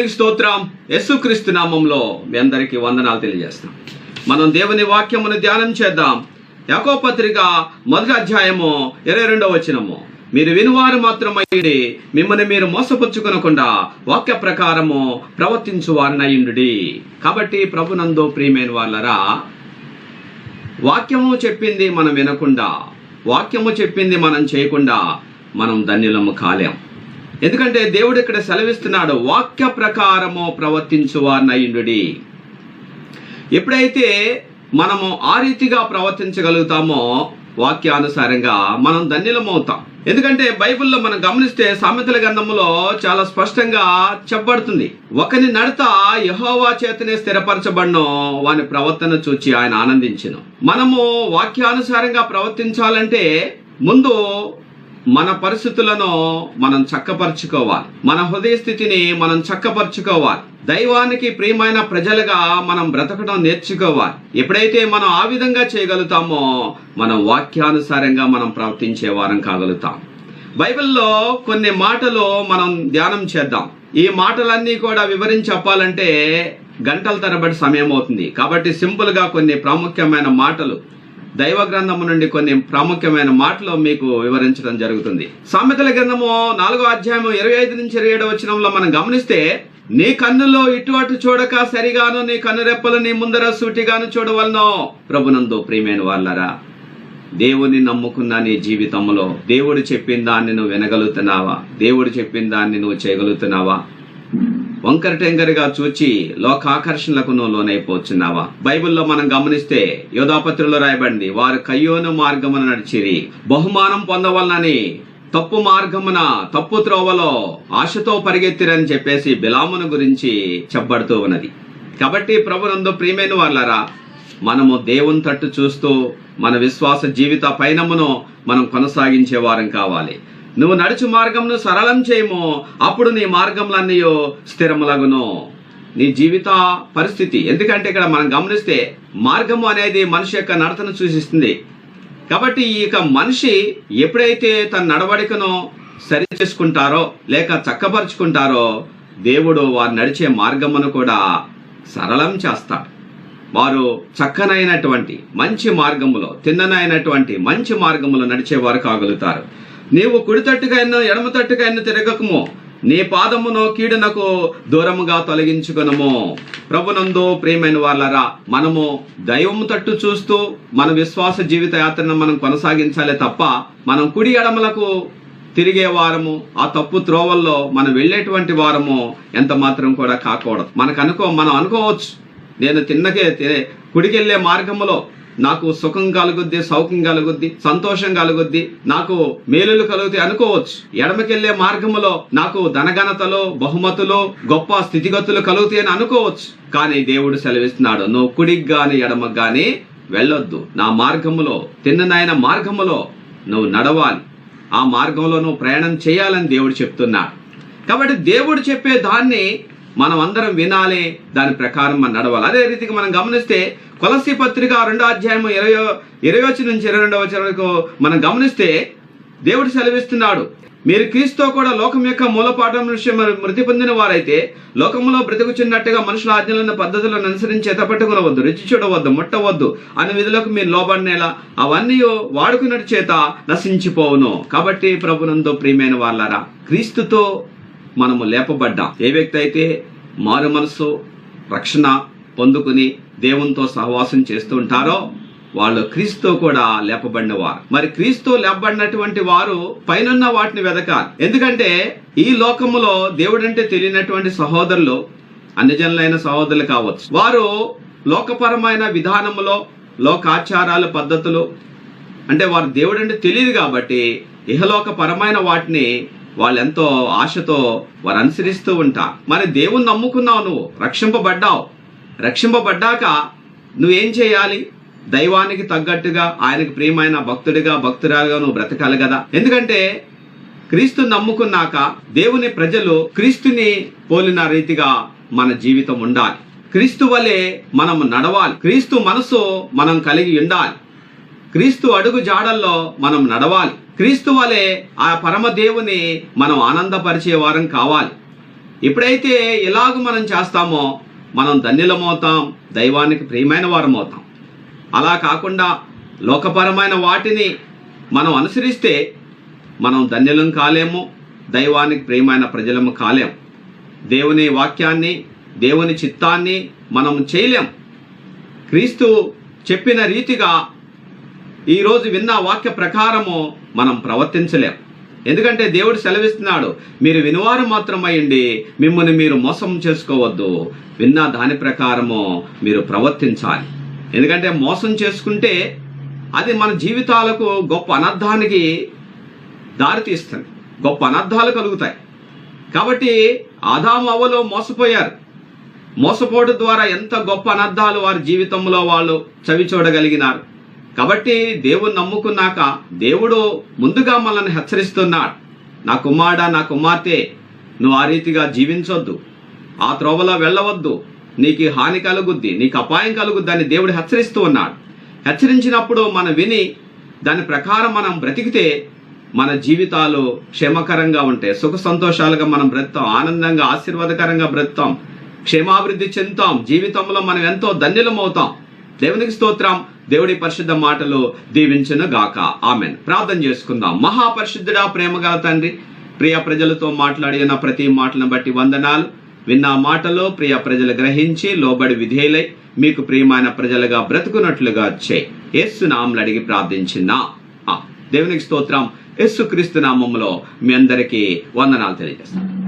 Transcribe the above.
దేవునికి స్తోత్రం యేసుక్రీస్తు నామంలో మీ అందరికీ వందనాలు తెలియజేస్తాం మనం దేవుని వాక్యమును ధ్యానం చేద్దాం. యాకో పత్రిక మొదటి అధ్యాయము ఇరవై రెండవ వచనము. మీరు వినువారు మాత్రమయ్యుడి మిమ్మల్ని మీరు మోసపుచ్చుకొనకుండా వాక్య ప్రకారము ప్రవర్తించు వారినయ్యుండు కాబట్టి ప్రభునందు ప్రియమైన వాళ్ళరా వాక్యము చెప్పింది మనం వినకుండా వాక్యము చెప్పింది మనం చేయకుండా మనం ధన్యులము కాలేం. ఎందుకంటే దేవుడు ఇక్కడ సెలవిస్తున్నాడు వాక్య ప్రకారము ప్రవర్తించు ఎప్పుడైతే మనము ఆ రీతిగా ప్రవర్తించగలుగుతామో వాక్యానుసారంగా మనం ధన్యులమవుతాం. ఎందుకంటే బైబిల్లో మనం గమనిస్తే సామెతల గ్రంథంలో చాలా స్పష్టంగా చెప్పబడుతుంది. ఒకని నడత యహోవా చేతనే స్థిరపరచబడను వాని ప్రవర్తన చూచి ఆయన ఆనందించను. మనము వాక్యానుసారంగా ప్రవర్తించాలంటే ముందు మన పరిస్థితులను మనం చక్కపరుచుకోవాలి. మన హృదయ స్థితిని మనం చక్కపరుచుకోవాలి. దైవానికి ప్రియమైన ప్రజలుగా మనం బ్రతకడం నేర్చుకోవాలి. ఎప్పుడైతే మనం ఆ విధంగా చేయగలుగుతామో మనం వాక్యానుసారంగా మనం ప్రవర్తించే వారం కాగలుగుతాం. బైబిల్లో కొన్ని మాటలు మనం ధ్యానం చేద్దాం. ఈ మాటలన్నీ కూడా వివరించి చెప్పాలంటే గంటల తరబడి సమయం అవుతుంది. కాబట్టి సింపుల్గా కొన్ని ప్రాముఖ్యమైన మాటలు. దైవ గ్రంథము నుండి కొన్ని ప్రాముఖ్యమైన మాటలు మీకు వివరించడం జరుగుతుంది. సామెతల గ్రంథము నాలుగో అధ్యాయం ఇరవై ఐదు నుంచి ఇరవై ఏడవ వచ్చినంలో మనం గమనిస్తే నీ కన్నులో ఇటు అటు చూడక సరిగాను నీ కన్ను రెప్పలు నీ ముందర సూటిగాను చూడవలనో. ప్రభునందు ప్రియమైన వాళ్ళరా దేవుని నమ్ముకున్న నీ జీవితంలో దేవుడు చెప్పిన దాన్ని నువ్వు వినగలుగుతున్నావా? దేవుడు చెప్పిన దాన్ని నువ్వు చేయగలుగుతున్నావా? వంకర టెంకరగా చూచి లోకాకర్షణలకు నువ్వు లోనైపోతున్నావా బైబిల్లో మనం గమనిస్తే యోధాపత్రిలో రాయబడింది వారు కయ్యోను మార్గమున నడిచిరి. బహుమానం పొందవలనని తప్పు మార్గమున తప్పు త్రోవలో ఆశతో పరిగెత్తిరని చెప్పేసి బిలామును గురించి చెప్పబడుతూ ఉన్నది. కాబట్టి ప్రభునందు ప్రియమైన వాళ్ళరా మనము దేవుని తట్టు చూస్తూ మన విశ్వాస జీవిత పయనమును మనం కొనసాగించే వారం కావాలి. నువ్వు నడుచు మార్గంను సరళం చేయము. అప్పుడు నీ మార్గంలన్నీ స్థిరములగును. నీ జీవిత పరిస్థితి ఎందుకంటే ఇక్కడ మనం గమనిస్తే మార్గము అనేది మనిషి యొక్క నడతను సూచిస్తుంది. కాబట్టి ఈ యొక్క మనిషి ఎప్పుడైతే తన నడవడికను సరి చేసుకుంటారో లేక చక్కపరుచుకుంటారో దేవుడు వారు నడిచే మార్గమును కూడా సరళం చేస్తాడు. వారు చక్కనైనటువంటి మంచి మార్గములో తిన్ననైనటువంటి మంచి మార్గములో నడిచేవారు కాగలుగుతారు. నీవు కుడి తట్టుకైనా ఎడమ తట్టుకైనా తిరగకము. నీ పాదమును కీడునకు దూరముగా తొలగించుకునము. ప్రభునందు ప్రియమైన వాళ్ళరా మనము దైవము తట్టు చూస్తూ మన విశ్వాస జీవిత యాత్రను మనం కొనసాగించాలి తప్ప మనం కుడి ఎడమలకు తిరిగే వారము ఆ తప్పు త్రోవల్లో మనం వెళ్ళేటువంటి వారము ఎంత మాత్రం కూడా కాకూడదు. మనకు అనుకో మనం అనుకోవచ్చు. నేను తిన్నకే తి- కుడికెళ్ళే మార్గములో నాకు సుఖం కలుగుద్ది సౌఖ్యం కలుగుద్ది సంతోషం కలుగుద్ది నాకు మేలులు కలుగుతాయి అనుకోవచ్చు. ఎడమకెళ్ళే మార్గములో నాకు ధనఘనతలు బహుమతులు గొప్ప స్థితిగతులు కలుగుతాయి అని అనుకోవచ్చు. కానీ దేవుడు సెలవిస్తున్నాడు నువ్వు కుడికి గాని ఎడమకు గాని వెళ్ళొద్దు. నా మార్గములో తిన్ననాయన మార్గములో నువ్వు నడవాలి. ఆ మార్గంలో నువ్వు ప్రయాణం చేయాలని దేవుడు చెప్తున్నాడు. కాబట్టి దేవుడు చెప్పే దాన్ని మనం అందరం వినాలి దాని ప్రకారం మనం నడవాలి. అదే రీతికి మనం గమనిస్తే కొలసి పత్రిక రెండో అధ్యాయం ఇరవై ఇరవై వచ్చి నుంచి ఇరవై రెండవ వచ్చి వరకు మనం గమనిస్తే దేవుడు సెలవిస్తున్నాడు. మీరు క్రీస్తు కూడా లోకం యొక్క మూలపాఠం నుంచి మృతి పొందిన వారైతే లోకంలో బ్రతుకుచున్నట్టుగా మనుషుల ఆజ్ఞలను పద్ధతులను అనుసరించి ఎతపట్టుకునవద్దు రుచి చూడవద్దు ముట్టవద్దు అనే విధులకు మీరు లోబడినేలా అవన్నీ వాడుకున్నట్టు చేత నశించిపోవును. కాబట్టి ప్రభునందు ప్రియమైన వాళ్ళారా క్రీస్తుతో మనము లేపబడ్డాం. ఏ వ్యక్తి అయితే మారు మనసు రక్షణ పొందుకుని దేవునితో సహవాసం చేస్తూ ఉంటారో వాళ్ళు క్రీస్తు కూడా లేపబడిన వారు మరి క్రీస్తు లేపబడినటువంటి వారు పైనున్న వాటిని వెదకాలి. ఎందుకంటే ఈ లోకములో దేవుడంటే తెలియనటువంటి సహోదరులు అన్యజనులైన సహోదరులు కావచ్చు. వారు లోకపరమైన విధానములో లోకాచారాలు పద్ధతులు అంటే వారు దేవుడంటే తెలియదు కాబట్టి ఇహలోకపరమైన వాటిని వాళ్ళు ఎంతో ఆశతో వారు అనుసరిస్తూ ఉంటారు మరి దేవుని నమ్ముకున్నావు నువ్వు రక్షింపబడ్డావు. రక్షింపబడ్డాక నువ్వేం చేయాలి? దైవానికి తగ్గట్టుగా ఆయనకు ప్రియమైన భక్తుడిగా భక్తురాలుగా నువ్వు బ్రతకాలి కదా. ఎందుకంటే క్రీస్తు నమ్ముకున్నాక దేవుని ప్రజలు క్రీస్తుని పోలిన రీతిగా మన జీవితం ఉండాలి. క్రీస్తు వలె మనం నడవాలి. క్రీస్తు మనసు మనం కలిగి ఉండాలి. క్రీస్తు అడుగు జాడల్లో మనం నడవాలి. క్రీస్తు వలె ఆ పరమ దేవుని మనం ఆనందపరిచే వారం కావాలి. ఎప్పుడైతే ఇలాగ మనం చేస్తామో మనం ధన్యులమవుతాం దైవానికి ప్రియమైన వారం అవుతాం అలా కాకుండా లోకపరమైన వాటిని మనం అనుసరిస్తే మనం ధన్యులం కాలేము దైవానికి ప్రియమైన ప్రజలము కాలేం. దేవుని వాక్యాన్ని దేవుని చిత్తాన్ని మనం చేయలేం. క్రీస్తు చెప్పిన రీతిగా ఈరోజు విన్న వాక్య ప్రకారము మనం ప్రవర్తించలేం. ఎందుకంటే దేవుడు సెలవిస్తున్నాడు మీరు వినివారు మాత్రమయ్యండి మిమ్మల్ని మీరు మోసం చేసుకోవద్దు. విన్న దాని ప్రకారము మీరు ప్రవర్తించాలి. ఎందుకంటే మోసం చేసుకుంటే అది మన జీవితాలకు గొప్ప అనర్థానికి దారితీస్తుంది గొప్ప అనర్థాలు కలుగుతాయి. కాబట్టి ఆదాము అవ్వలో మోసపోయారు. మోసపోవడం ద్వారా ఎంత గొప్ప అనర్థాలు వారి జీవితంలో వాళ్ళు చవి చూడగలిగినారు కాబట్టి దేవుని నమ్ముకున్నాక దేవుడు ముందుగా మనల్ని హెచ్చరిస్తున్నాడు. నా కుమారుడా నా కుమార్తె నువ్వు ఆ రీతిగా జీవించొద్దు. ఆ త్రోవలో వెళ్ళవద్దు. నీకు హాని కలుగుద్ది నీకు అపాయం కలుగుద్ది అని దేవుడు హెచ్చరిస్తూ ఉన్నాడు. హెచ్చరించినప్పుడు మనం విని దాని ప్రకారం మనం బ్రతికితే మన జీవితాలు క్షేమకరంగా ఉంటాయి. సుఖ సంతోషాలుగా మనం బ్రతాం ఆనందంగా ఆశీర్వాదకరంగా బ్రతాం క్షేమాభివృద్ధి చెందుతాం. జీవితంలో మనం ఎంతో ధన్యులమవుతాం. దేవునికి స్తోత్రం. దేవుడి పరిశుద్ధ మాటలు దీవించను గాక. ఆమెన్. ప్రార్థన చేసుకుందాం. మహాపరిశుద్ధుడా ప్రేమగల తండ్రి ప్రియ ప్రజలతో మాట్లాడిన ప్రతి మాటలను బట్టి వందనాలు. విన్న మాటలో ప్రియ ప్రజలు గ్రహించి లోబడి విధేయులై మీకు ప్రియమైన ప్రజలుగా బ్రతుకున్నట్లుగా చేయి యేసు నామలు అడిగి ప్రార్థించిన. దేవునికి స్తోత్రం. యేసు క్రీస్తు నామంలో మీ అందరికీ వందనాలు తెలియజేస్తాను